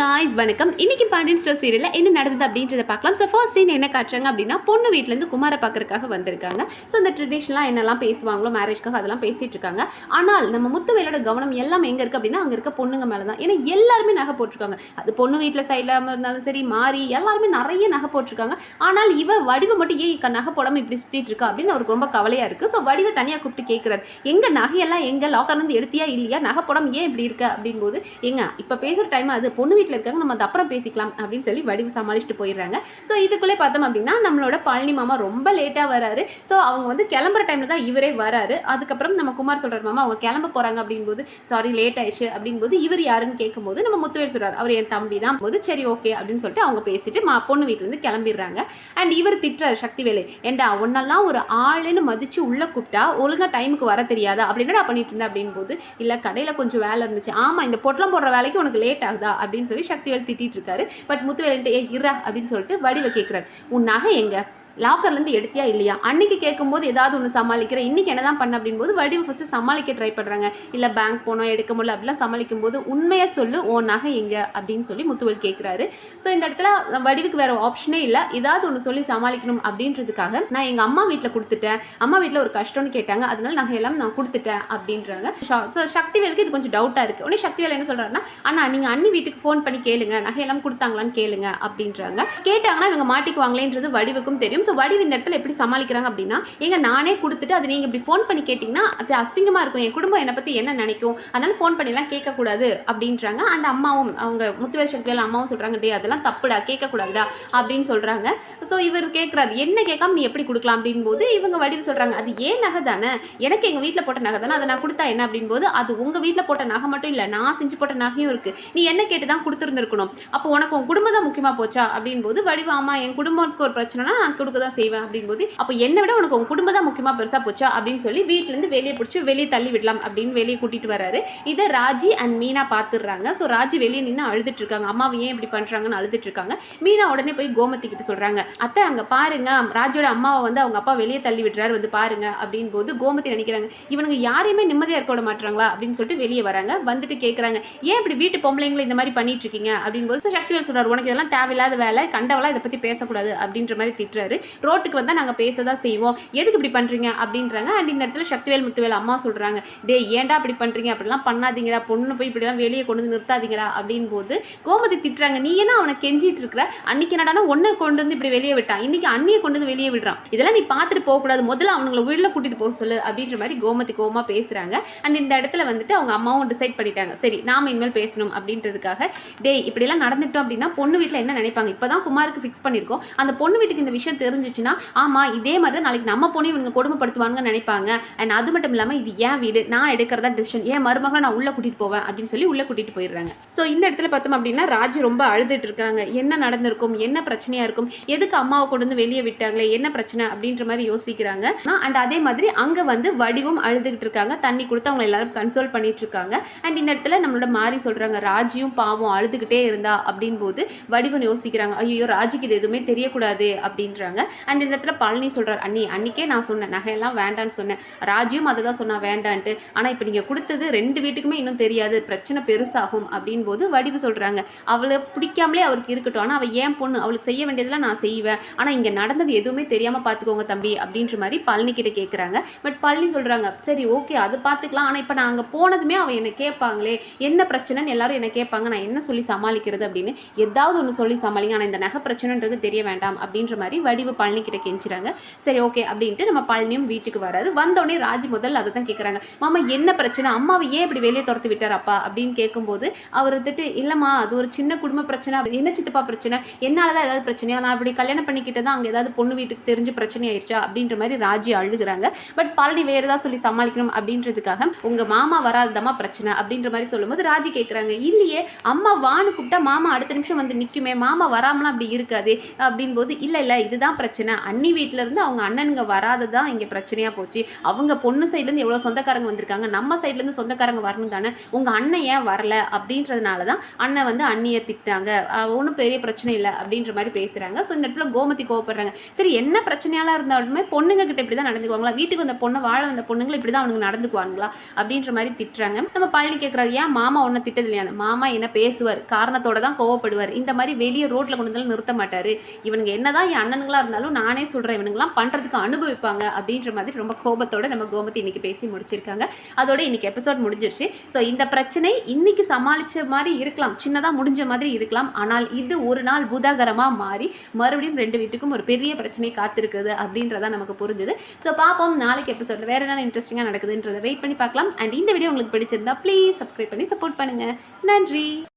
Guys வணக்கம். இன்னைக்கு Pandian store சீரியலில் என்ன நடந்தது அப்படின்றத பார்க்கலாம். ஸோ ஃபர்ஸ்ட் சீன் என்ன காட்டுறாங்க அப்படின்னா பொண்ணு வீட்டிலேருந்து குமார பார்க்கறதுக்காக வந்திருக்காங்க. ஸோ இந்த ட்ரெடிஷ்னலாக என்னெல்லாம் பேசுவாங்களோ மேரேஜ்க்காக அதெல்லாம் பேசிட்டு இருக்காங்க. ஆனால் நம்ம முத்துவேலோட கவனம் எல்லாம் எங்கே இருக்குது அப்படின்னா அங்கே இருக்க பொண்ணுங்க மேலே தான் ஏன்னா எல்லாருமே நகை போட்டிருக்காங்க. அது பொண்ணு வீட்டில் சைடில் இருந்தாலும் சரி மாறி எல்லாருமே நிறைய நகை போட்டிருக்காங்க. ஆனால் இவ வடிவை மட்டும் ஏன் இக்க நகை போடாமல் இப்படி சுற்றிட்டு இருக்கா அப்படின்னு அவருக்கு ரொம்ப கவலையாக இருக்குது ஸோ வடிவை தனியாக கூப்பிட்டு கேட்குறாரு எங்கள் நகையெல்லாம் எங்கள் லாக்கர்லேருந்து எடுத்தியா இல்லையா? நகை போடாமல் ஏன் இப்படி இருக்க? அப்படின்போது போது ஏங்க இப்போ பேசுகிற டைம் அது பொண்ணு வீட்டில் இருக்காங்க நம்ம அது அப்புறம் பேசிக்கலாம் அப்படின்னு சொல்லி வடிவு சமாளிச்சுட்டு போயிடுறாங்க. ஸோ இதுக்குள்ளே பார்த்தோம் அப்படின்னா நம்மளோட பழனி மாமா ரொம்ப லேட்டாக வராரு. ஸோ அவங்க வந்து கிளம்புற டைமில் தான் இவரே வராரு. அதுக்கப்புறம் நம்ம குமார் சொல்கிறார் மாமா அவங்க கிளம்ப போகிறாங்க அப்படின்போது சாரி லேட் ஆயிடுச்சு அப்படின்போது இவர் யாருன்னு கேட்கும்போது நம்ம முத்துவேல் சொல்கிறார் அவர் என் தம்பி தான். போது சரி ஓகே அப்படின்னு சொல்லிட்டு அவங்க பேசிட்டு மா பொண்ணு வீட்டிலேருந்து கிளம்பிடுறாங்க. அண்ட் இவர் திட்டுறாரு சக்திவேலு ஏண்டா ஒன்னெல்லாம் ஒரு ஆளுன்னு மதித்து உள்ளே கூப்பிட்டா ஒழுங்கா டைமுக்கு வர தெரியாதா? அப்படின்னா பண்ணிட்டு இருந்தேன் அப்படின் போது இல்லை கடையில் கொஞ்சம் வேலை இருந்துச்சு. ஆமாம் இந்த பொட்டலம் போடுற வேலைக்கு உனக்கு லேட் ஆகுதா? அப்படின்னு சொல்லி சக்திவேல் திட்டிட்டு இருக்காரு. பட் முத்துவேலன்ட்டு ஏ இரா அப்படின்னு சொல்லிட்டு வடிவை கேட்குறாரு உன் நகை எங்க? லாக்கர்லேருந்து எடுத்தியா இல்லையா? அன்னைக்கு கேட்கும்போது ஏதாவது ஒன்று சமாளிக்கிறேன் இன்றைக்கி என்ன தான் பண்ண அப்படின்போது வடிவு ஃபஸ்ட்டு சமாளிக்க ட்ரை பண்ணுறாங்க இல்லை பேங்க் போனோம் எடுக்க முடியல அப்படிலாம் சமாளிக்கும் போது உண்மையை சொல்லு ஓ நகை எங்கே? அப்படின்னு சொல்லி முத்துவல் கேட்குறாரு ஸோ இந்த இடத்துல வடிவுக்கு வேறு ஆப்ஷனே இல்லை. ஏதாவது ஒன்று சொல்லி சமாளிக்கணும் அப்படின்றதுக்காக நான் எங்கள் அம்மா வீட்டில் கொடுத்துட்டேன். அம்மா வீட்டில் ஒரு கஷ்டம்னு கேட்டாங்க. அதனால நகை எல்லாம் நான் கொடுத்துட்டேன் அப்படின்றாங்க. ஸோ சக்திவேலுக்கு இது கொஞ்சம் டவுட்டாக இருக்குது உடனே சக்திவேல் என்ன சொல்கிறாருன்னா அண்ணா நீங்கள் அண்ணி வீட்டுக்கு ஃபோன் பண்ணி கேளுங்க. நகையெல்லாம் கொடுத்தாங்களான்னு கேளுங்க அப்படின்றாங்க. கேட்டாங்கன்னா இவங்க மாட்டிக்குவாங்களேன்றது வடிவுக்கும் தெரியும். ஸோ வடிவு இந்த இடத்துல எப்படி சமாளிக்கிறாங்க அப்படின்னா எங்க நானே கொடுத்துட்டு அது நீங்கள் இப்படி ஃபோன் பண்ணி கேட்டிங்கன்னா அது அசிங்கமாக இருக்கும். என் குடும்பம் என்னை பற்றி என்ன நினைக்கும்? அதனால் ஃபோன் பண்ணிலாம் கேட்கக்கூடாது அப்படின்றாங்க. அந்த அம்மாவும் அவங்க முத்துவேல் சக்தியால் அம்மாவும் சொல்கிறாங்க டே அதெல்லாம் தப்புடா கேட்கக்கூடாதுடா அப்படின்னு சொல்கிறாங்க ஸோ இவர் கேட்குறாரு என்ன கேட்காம நீ எப்படி கொடுக்கலாம்? அப்படின் போது இவங்க வடிவு சொல்கிறாங்க அது ஏன் நகை தானே? எனக்கு எங்கள் வீட்டில் போட்ட நகை தானே? அதை நான் கொடுத்தா என்ன? அப்படின் போது அது உங்கள் வீட்டில் போட்ட நகை மட்டும் இல்லை நான் செஞ்சு போட்ட நகையும் இருக்குது நீ என்ன கேட்டு தான் கொடுத்துருந்துருக்கணும்? அப்போ உனக்கு உன் குடும்பம் தான் முக்கியமாக போச்சா? அப்படின் போது வடிவு ஆமாம் என் குடும்பத்துக்கு ஒரு பிரச்சனைனா நான் கொடுக்க தான் செய்வேன் அப்படின்போது அப்போ என்னை விட உனக்கு உன் குடும்பம் தான் முக்கியமாக பெருசாக போச்சா அப்படின்னு சொல்லி வீட்டிலேருந்து வெளியே பிடிச்சி வெளியே தள்ளி விடலாம் அப்படின்னு வெளியே கூட்டிட்டு வராரு இதை ராஜி அண்ட் மீனா பார்த்துடுறாங்க ஸோ ராஜி வெளியே நின்று அழுதுட்டு இருக்காங்க. அம்மாவை ஏன் இப்படி பண்ணுறாங்கன்னு அழுதுட்டு இருக்காங்க. மீனா உடனே போய் கோமதி கிட்ட சொல்கிறாங்க அத்தை அங்கே பாருங்க. ராஜோட அம்மாவை வந்து அவங்க அப்பா வெளியே தள்ளி விடுறாரு. வந்து பாருங்க. அப்படின் போது கோமதி நினைக்கிறாங்க இவனுங்க யாரையுமே நிம்மதியாக இருக்க விட மாட்டாங்களா அப்படின்னு சொல்லிட்டு வெளியே வராங்க. வந்துட்டு கேட்குறாங்க ஏன் இப்படி வீட்டு பொம்பளைங்களை இந்த மாதிரி பண்ணிட்டு இருக்கீங்க? அப்படின் போது சக்திவேல் சொல்றாரு உனக்கு இதெல்லாம் தேவையில்லாத வேலை. கண்டவெல்லாம் இதை பற்றி பேசக்கூடாது. அப்படின்ற மாதிரி திட்டுறாரு. ரோட்டுக்கு வந்தால் நாங்கள் பேச தான் செய்வோம். எதுக்கு இப்படி பண்ணுறீங்க அப்படின்றாங்க. அண்ட் இந்த இடத்துல சக்திவேல் முத்துவேல் அம்மா சொல்கிறாங்க டே ஏன்டா இப்படி பண்ணுறீங்க அப்படிலாம் பண்ணாதீங்கடா. பொண்ணு போய் இப்படிலாம் வெளியே கொண்டு வந்து நிறுத்தாதீங்கடா. அப்படின் போது கோமதி திட்டுறாங்க நீ என்ன அவனை கெஞ்சிட்டு இருக்கிற அன்னைக்கு என்னடானா ஒன்றை கொண்டு வந்து இப்படி வெளியே விட்டான். இன்னைக்கு அண்ணியை கொண்டு வந்து வெளியே விடுறான். இதெல்லாம் நீ பார்த்துட்டு போகக்கூடாது. முதல்ல அவனுங்களை உள்ள கூட்டிகிட்டு போக சொல்லு. அப்படின்ற மாதிரி கோமதி கோமா பேசுகிறாங்க அண்ட் இந்த இடத்துல வந்துட்டு அவங்க அம்மாவும் டிசைட் பண்ணிட்டாங்க. சரி நாம இனிமேல் பேசணும். அப்படின்றதுக்காக டேய் இப்படிலாம் நடந்துட்டோம் அப்படின்னா பொண்ணு வீட்டில் என்ன நினைப்பாங்க? இப்போதான் குமாருக்கு ஃபிக்ஸ் பண்ணியிருக்கோம். அந்த பொண்ணு வீட்டுக்கு இந்த விஷயம் தெரிஞ்சிச்சுன்னா ஆமாம் இதே மாதிரி தான் நாளைக்கு நம்ம போனே இவங்க கொடுமைப்படுத்துவாங்கன்னு நினைப்பாங்க. அண்ட் அது மட்டும் இல்லாமல் இது ஏன் வீடு நான் எடுக்கிறதா டிசிஷன் ஏன் மருமகளை நான் உள்ள கூட்டிட்டு போவேன் அப்படின்னு சொல்லி உள்ள கூட்டிட்டு போயிடுறாங்க. ஸோ இந்த இடத்துல பார்த்தோம் அப்படின்னா ராஜ் ரொம்ப அழுதுட்டு இருக்காங்க. என்ன நடந்திருக்கும்? என்ன பிரச்சனையா இருக்கும்? எதுக்கு அம்மாவை கொண்டு வந்து வெளியே விட்டாங்களே? என்ன பிரச்சனை? அப்படின்ற மாதிரி யோசிக்கிறாங்க. அண்ட் அதே மாதிரி அங்கே வந்து வடிவும் அழுதுகிட்டு இருக்காங்க. தண்ணி கொடுத்து அவங்க எல்லாரும் கன்சோல் பண்ணிட்டு இருக்காங்க. அண்ட் இந்த இடத்துல நம்மளோட மாறி சொல்றாங்க ராஜியும் பாவம் அழுதுகிட்டே இருந்தா அப்படின் போது வடிவன் யோசிக்கிறாங்க. ஐயோ ராஜிக்கு இது எதுவுமே தெரியக்கூடாது அப்படின்றாங்க. அண்ட் இந்த இடத்துல பழனி சொல்கிறார் அண்ணி அன்னைக்கே நான் சொன்னேன் நகையெல்லாம் வேண்டான்னு சொன்னேன். ராஜியும் அதை தான் சொன்னா வேண்டான்ட்டு. ஆனா இப்போ நீங்க கொடுத்தது ரெண்டு வீட்டுக்குமே இன்னும் தெரியாது. பிரச்சனை பெருசாகும். அப்படின் போது வடிவு சொல்றாங்க. அவளை பிடிக்காமலே அவருக்கு இருக்கட்டும். ஆனா அவள் ஏன் பொண்ணு? அவளுக்கு செய்ய வேண்டியதெல்லாம் நான் செய்வேன். ஆனா இங்க நடந்தது எதுவுமே தெரியாம பார்த்துக்கோங்க தம்பி அப்படின்ற மாதிரி பழனி கிட்ட கேட்குறாங்க பட் பழனி சொல்றாங்க சரி ஓகே அது பார்த்துக்கலாம் ஆனா இப்ப நான் அங்க போனதுமே அவள் என்ன கேட்பாங்களே என்ன பிரச்சனைன்னு எல்லாரும் என்ன கேட்பாங்க நான் என்ன சொல்லி சமாளிக்கிறது? அப்படின்னு ஏதாவது ஒன்று சொல்லி சமாளிங்க. ஆனால் இந்த நகை பிரச்சனைன்றது தெரிய வேண்டாம். அப்படின்ற மாதிரி வடிவு பழனி கிட்ட கெஞ்சுறாங்க. சரி ஓகே அப்படின்ட்டு நம்ம பழனியும் வீட்டுக்கு வராரு. வந்தோடனே ராஜி முதல்ல அதை தான் கேட்குறாங்க மாமா என்ன பிரச்சனை? அம்மாவை ஏன் இப்படி வெளியே துரத்து விட்டார் அப்பா அப்படின்னு கேட்கும்போது அவர் வந்துட்டு இல்லைம்மா அது ஒரு சின்ன குடும்ப பிரச்சனை. என்ன சித்தப்பா பிரச்சனை? என்னால தான் ஏதாவது பிரச்சனையா? நான் இப்படி கல்யாணம் பண்ணிக்கிட்டு தான் அங்கே ஏதாவது பொண்ணு வீட்டுக்கு தெரிஞ்சு பிரச்சனை ஆயிடுச்சா? அப்படின்ற மாதிரி ராஜி அழுகுறாங்க. பட் பழனி வேறு ஏதாவது சொல்லி சமாளிக்கணும் அப்படின்றதுக்காக உங்கள் மாமா வராதுதாம்மா பிரச்சனை. அப்படின்ற மாதிரி சொல்லும்போது ராஜி கேட்குறாங்க இல்லையே அம்மா வான்னு கூப்பிட்டா மாமா அடுத்த நிமிஷம் வந்து நிற்குமே மாமா வராமலாம் அப்படி இருக்காது. அப்படின் போது இல்லை இல்லை இதுதான் பிரச்சனை. அண்ணி வீட்டிலேருந்து இருந்து அவங்க அண்ணனுங்க வராது தான் இங்கே பிரச்சனையாக போச்சு. அவங்க பொண்ணு சைட்லேருந்து எவ்வளோ சொந்தக்காரங்க வந்திருக்காங்க? நம்ம சைட்லேருந்து சொந்தக்காரங்க வரணும் தானே? உங்கள் அண்ணன் ஏன் வரல? அப்படின்றதுனால தான் அண்ணன் வந்து அண்ணியை திட்டாங்க. ஒன்றும் பெரிய பிரச்சனை இல்லை அப்படின்ற மாதிரி பேசுகிறாங்க ஸோ இந்த இடத்துல கோமதி கோவப்படுறாங்க. சரி என்ன பிரச்சனையாலாம் இருந்தாலுமே பொண்ணுங்க கிட்ட இப்படி தான் நடந்துக்குவாங்களா? வீட்டுக்கு வந்த பொண்ணு வாழ வந்த பொண்ணுங்களை இப்படி தான் அவனுக்கு நடந்துக்குவாங்களா? அப்படின்ற மாதிரி திட்டுறாங்க. நம்ம பழனி கேட்குறாரு ஏன் மாமா ஒன்றை திட்டது இல்லையான மாமா என்ன பேசுவார் காரணத்தோட தான் கோவப்படுவார். இந்த மாதிரி வெளியே ரோட்டில் கொண்டு வந்தாலும் நிறுத்த மாட்டார். இவனுங்க என்னதான் என் அண்ணனுங்களா இருந்தாலும் நானே சொல்கிறேன் இவனுங்களாம் பண்ணுறதுக்கு அனுபவிப்பாங்க அப்படின்ற மாதிரி ரொம்ப கோபத்தோட நம்ம கோமதி இன்னைக்கு பேசி முடிச்சிருக்காங்க. அதோட இன்னைக்கு எபிசோட் முடிஞ்சிருச்சு. ஸோ இந்த பிரச்சனை இன்னைக்கு சமாளிச்ச மாதிரி இருக்கலாம். சின்னதாக முடிஞ்ச மாதிரி இருக்கலாம். ஆனால் இது ஒரு நாள் பூதாகரமாக மாறி மறுபடியும் ரெண்டு வீட்டுக்கும் ஒரு பெரிய பிரச்சனை காத்திருக்குது அப்படின்றதான் நமக்கு புரிஞ்சுது. ஸோ பார்ப்போம் நாளைக்கு எபிசோட் வேற என்ன இன்ட்ரெஸ்டிங்காக நடக்குதுன்றதை வெயிட் பண்ணி பார்க்கலாம். அண்ட் இந்த வீடியோ உங்களுக்கு பிடிச்சிருந்தா ப்ளீஸ் சப்ஸ்கிரைப் பண்ணி சப்போர்ட் பண்ணுங்க. நன்றி.